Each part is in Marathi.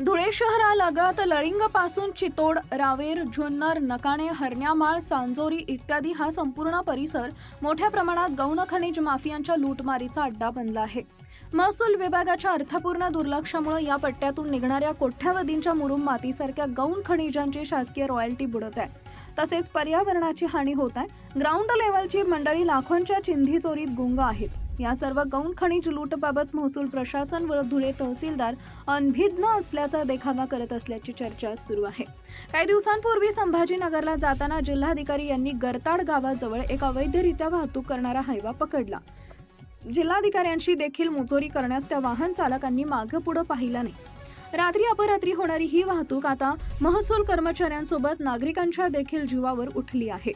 धुळे शहरालगत लळिंगपासून चितोड रावेर जुन्नर नकाणे हरण्यामाळ सांजोरी इत्यादी हा संपूर्ण परिसर मोठ्या प्रमाणात गौण खनिज माफियांच्या लूटमारीचा अड्डा बनला आहे. महसूल विभागाच्या अर्थपूर्ण दुर्लक्षामुळे या पट्ट्यातून निघणाऱ्या कोठ्यावधींच्या मुरुम मातीसारख्या गौण खनिजांची शासकीय रॉयल्टी बुडत आहे. तसेच पर्यावरणाची हानी होत आहे. ग्राउंड लेवलची मंडळी लाखोंच्या चिंधी चोरीत गुंग आहेत. या सर्व गौण खनिज लूटबाबत महसूल प्रशासन व धुळे तहसीलदार अनभिज्ञ असल्याचा देखावा करत असल्याची चर्चा सुरू आहे. काही दिवसांपूर्वी संभाजीनगरला जाताना जिल्हाधिकारी यांनी गरताड गावाजवळ एक अवैधरित्या वाहतूक करणारा हायवा पकडला. जिल्हाधिकाऱ्यांशी देखील मुजोरी करण्यास त्या वाहन चालकांनी मागं पुढं पाहिलं नाही. रात्री अपरात्री होणारी ही वाहतूक आता महसूल कर्मचाऱ्यांसोबत नागरिकांच्या देखील जीवावर उठली आहे.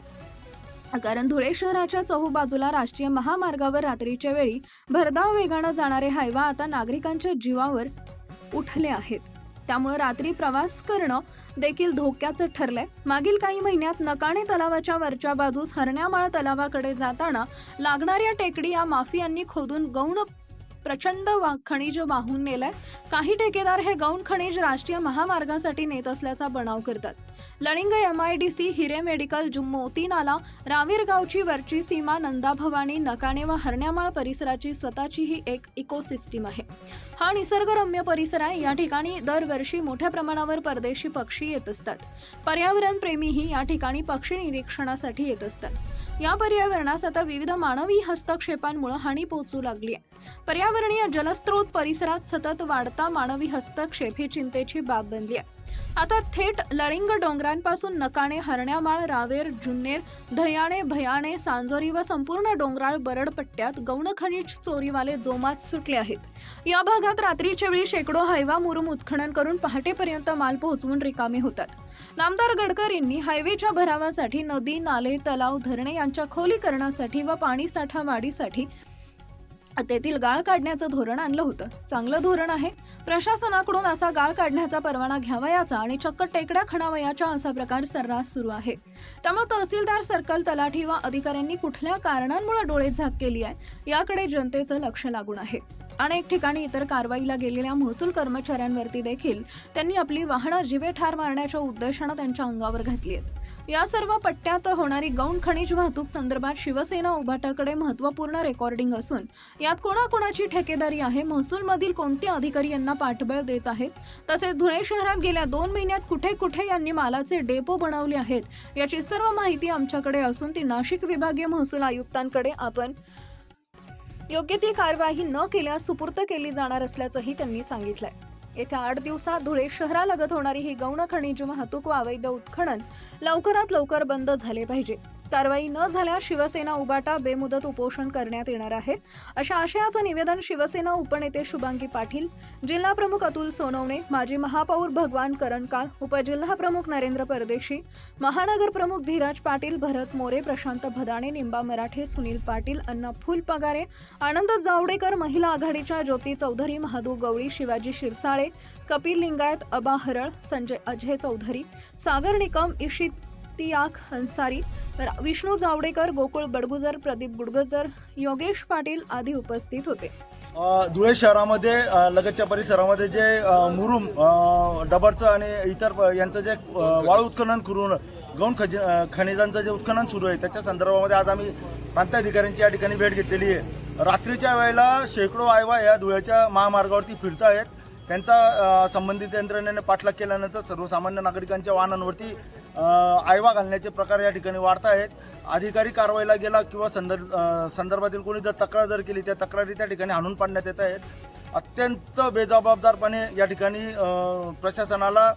कारण धुळे शहराच्या चहूबाजूला राष्ट्रीय महामार्गावर रात्रीच्या वेळी भरधाव वेगानं जाणारे हायवा आता नागरिकांच्या जीवावर उठले आहेत. त्यामुळे रात्री प्रवास करणं देखील धोक्याचं ठरलंय. मागील काही महिन्यात नकाणे तलावाच्या वरच्या बाजूस हरण्यामाळ तलावाकडे जाताना लागणाऱ्या टेकडी या माफियांनी खोदून गौण प्रचंड वा खनिज वाहून नेलंय. काही ठेकेदार हे गौण खनिज राष्ट्रीय महामार्गासाठी नेत असल्याचा बनाव करतात. Laling MIDC I D C Hire medical जु- मोती नाला रावीरगावची वरची सीमा नंदा भवानी नकाणे व हरण्यामाळ परिसराची स्वतःची ही एक इकोसिस्टीम आहे. हा निसर्गरम्य परिसर आहे. या ठिकाणी दरवर्षी मोठ्या प्रमाणावर परदेशी पक्षी येत असतात. पर्यावरण प्रेमीही या ठिकाणी पक्षी निरीक्षणासाठी येत असतात. या पर्यावरणास आता विविध मानवी हस्तक्षेपांमुळे हानी पोहोचू लागली आहे. पर्यावरणीय जलस्रोत परिसरात सतत वाढता मानवी हस्तक्षेप ही चिंतेची बाब बनली आहे. आता थेट लळिंग डोंगरांपासून नकाणे हरण्यामाळ रावेर जुन्नेर धयाणे भयाणे सांजोरी व संपूर्ण डोंगराळ बरड पट्ट्यात गौण खनिज चोरीवाले जोमात सुटले आहेत. या भागात रात्रीच्या वेळी शेकडो हायवा मुरुम उत्खनन करून पहाटेपर्यंत माल पोहोचवून रिकामे होतात. नामदार गडकरींनी हायवेच्या भरावासाठी नदी नाले तलाव धरणे यांच्या खोलीकरणासाठी व पाणीसाठा वाढीसाठी तेथील गाळ काढण्याचं धोरण आणलं होतं. चांगलं धोरण आहे. प्रशासनाकडून असा गाळ काढण्याचा परवाना घ्यावयाचा आणि चक्क टेकड्या खणावयाचा असा प्रकार सर्रास सुरू आहे. त्यामुळे तहसीलदार सर्कल तलाठी व अधिकाऱ्यांनी कुठल्या कारणांमुळे डोळे झाक केली आहे याकडे जनतेचं लक्ष लागून आहे. अनेक ठिकाणी इतर कारवाईला गेलेल्या महसूल कर्मचाऱ्यांवरती देखील त्यांनी आपली वाहनं जिवे ठार मारण्याच्या उद्देशानं त्यांच्या अंगावर घातली आहेत. या सर्व पट्ट्यात होणारी गौण खनिज वाहतूक संदर्भात शिवसेना उभाटाकडे महत्त्वपूर्ण रेकॉर्डिंग असून यात कोणाकोणाची ठेकेदारी आहे महसूलमधील कोणते अधिकारी यांना पाठबळ देत आहेत तसेच धुळे शहरात गेल्या दोन महिन्यात कुठे कुठे यांनी मालाचे डेपो बनवले आहेत याची सर्व माहिती आमच्याकडे असून ती नाशिक विभागीय महसूल आयुक्तांकडे आपण योग्य ती कारवाई न केल्यास सुपूर्त केली जाणार असल्याचंही त्यांनी सांगितलंय. येत्या आठ दिवसात धुळे शहरालगत होणारी ही गौण खनिज वाहतूक व अवैध उत्खनन लवकरात लवकर बंद झाले पाहिजे. कारवाई न झाल्यास शिवसेना उबाटा बेमुदत उपोषण करण्यात येणार आहे. अशा आशयाचं निवेदन शिवसेना उपनेते शुभांगी पाटील जिल्हा प्रमुख अतुल सोनवणे माजी महापौर भगवान करणकाळ उपजिल्हा प्रमुख नरेंद्र परदेशी महानगर प्रमुख धीरज पाटील भरत मोरे प्रशांत भदाणे निंबा मराठे सुनील पाटील अण्णा फुलपगारे आनंद जावडेकर महिला आघाडीच्या ज्योती चौधरी महादू गवळी शिवाजी शिरसाळे कपिल लिंगायत अबा हरळ संजय अजय चौधरी सागर निकम इशितियाक हंसारी. तर विष्णू जावडेकर गोकुळ बडगुजर प्रदीप गुडगजर योगेश पाटील आदी उपस्थित होते. धुळे शहरामध्ये लगतच्या परिसरामध्ये जे मुरुम डबरचं आणि इतर प- यांचं जे वाळू उत्खनन करून गौण खज खनिजांचं जे उत्खनन सुरू आहे त्याच्या संदर्भामध्ये आज आम्ही प्रांताधिकाऱ्यांची या ठिकाणी भेट घेतलेली आहे. रात्रीच्या वेळेला शेकडो आयवा या धुळ्याच्या महामार्गावरती फिरत आहेत त्यांचा संबंधित यंत्रणेने पाठलाग केल्यानंतर सर्वसामान्य नागरिकांच्या वाहनांवरती आयवा घालण्याचे प्रकार या ठिकाणी वाढत आहेत. अधिकारी कारवाईला गेला किंवा संदर्भ संदर्भातील कोणी जर तक्रार जर केली त्या तक्रारी त्या ठिकाणी आणून पाडण्यात येत आहेत. अत्यंत बेजबाबदारपणे या ठिकाणी प्रशासनाला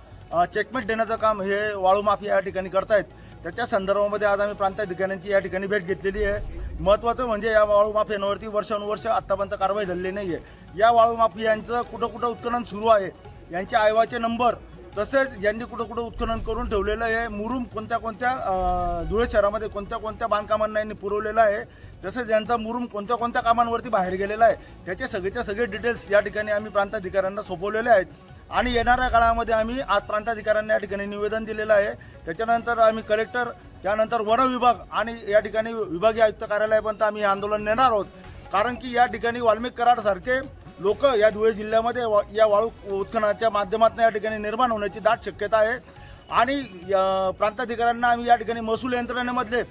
चेकमेट देण्याचं काम हे वाळू माफिया या ठिकाणी करतायत. त्याच्या संदर्भामध्ये आज आम्ही प्रांताधिकाऱ्यांची या ठिकाणी भेट घेतलेली आहे. महत्त्वाचं म्हणजे या वाळू माफियांवरती वर्षानुवर्ष आत्तापर्यंत कारवाई झालेली नाही आहे या वाळू माफियांचं कुठं कुठं उत्खनन सुरू आहे यांचे आयवाचे नंबर तसेच यांनी कुठं कुठं उत्खनन करून ठेवलेलं आहे. मुरुम कोणत्या कोणत्या धुळे शहरामध्ये कोणत्या कोणत्या बांधकामांना यांनी पुरवलेलं आहे. तसेच यांचा मुरुम कोणत्या कोणत्या कामांवरती बाहेर गेलेला आहे. त्याचे सगळेच्या सगळे डिटेल्स या ठिकाणी आम्ही प्रांताधिकाऱ्यांना सोपवलेले आहेत. आणि येणाऱ्या काळामध्ये आम्ही आज प्रांताधिकाऱ्यांना या ठिकाणी निवेदन दिलेलं आहे. त्याच्यानंतर आम्ही कलेक्टर त्यानंतर वन विभाग आणि या ठिकाणी विभागीय आयुक्त कार्यालयापर्यंत आम्ही आंदोलन नेणार आहोत. कारण की या ठिकाणी वाल्मिक कराडसारखे लोक या धुळे जिल्ह्यामध्ये वा- या वाळू उत्खननाच्या माध्यमातून या ठिकाणी निर्माण होण्याची दाट शक्यता आहे. आणि या प्रांताधिकाऱ्यांना आम्ही या ठिकाणी महसूल यंत्रणेमधले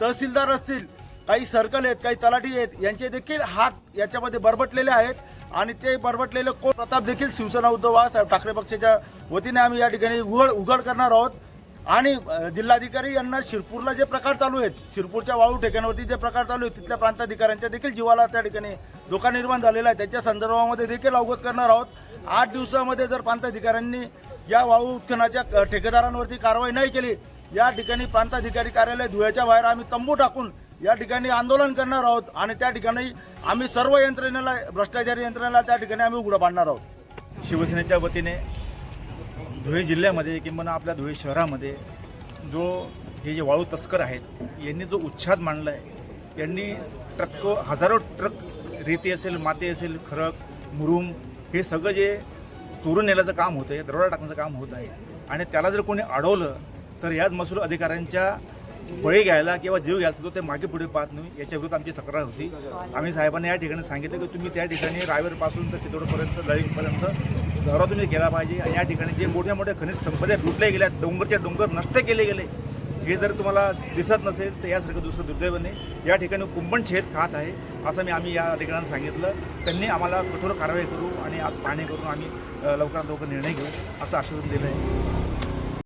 तहसीलदार असतील काही सर्कल आहेत काही तलाठी आहेत यांचे देखील हात याच्यामध्ये बरबटलेले आहेत. आणि ते बरबटलेले कोण? प्रताप देखील शिवसेना उद्धव बाळासाहेब ठाकरे पक्षाच्या वतीने आम्ही या ठिकाणी उघड उघड करणार आहोत. आणि जिल्हाधिकारी यांना शिरपूरला जे प्रकार चालू आहेत शिरपूरच्या वाळू ठेक्यांवरती जे प्रकार चालू आहेत तिथल्या प्रांताधिकाऱ्यांच्या देखील जीवाला त्या ठिकाणी धोका निर्माण झालेला आहे. त्याच्या संदर्भामध्ये देखील अवगत करणार आहोत. आठ दिवसामध्ये जर प्रांताधिकाऱ्यांनी या वाळू उत्खननाच्या ठेकेदारांवरती कारवाई नाही केली या ठिकाणी प्रांताधिकारी कार्यालय धुळ्याच्या बाहेर आम्ही तंबू टाकून या ठिकाणी आंदोलन करणार आहोत आणि त्या ठिकाणी आम्ही सर्व यंत्रणेला भ्रष्टाचारी यंत्रणेला त्या ठिकाणी आम्ही उघडं पाडणार आहोत. शिवसेनेच्या वतीने धुळे जिल्ह्यामध्ये किंवा आपल्या धुळे शहरामध्ये जो हे जे वाळू तस्कर आहेत यांनी जो उच्छाद मांडला आहे यांनी ट्रक हजारो ट्रक रेती असेल माती असेल खरक मुरुम हे सगळं जे चोरून नेल्याचं काम होतं आहे दरोडा टाकण्याचं काम होत आहे. आणि त्याला जर कोणी अडवलं तर याच महसूल अधिकाऱ्यांच्या बळी घ्यायला किंवा जीव घ्यायला तो ते मागे पुढे पाहत नाही. याच्या विरुद्ध आमची तक्रार होती. आम्ही साहेबांना या ठिकाणी सांगितलं की तुम्ही त्या ठिकाणी रायवरपासून तर चितोडपर्यंत लळींपर्यंत दौरा तुम्ही केला पाहिजे. आणि या ठिकाणी जे मोठ्या मोठ्या खनिज संपदा लुटल्या गेल्या डोंगरचे डोंगर नष्ट केले गेले हे जर तुम्हाला दिसत नसेल तर यासारखं दुसरं दुर्दैवाने या ठिकाणी कुंपण छेद खात आहे असं मी आम्ही या अधिकाऱ्यांना सांगितलं. त्यांनी आम्हाला कठोर कारवाई करू आणि आज पाहणी करून आम्ही लवकरात लवकर निर्णय घेऊ असं आश्वासन दिलं आहे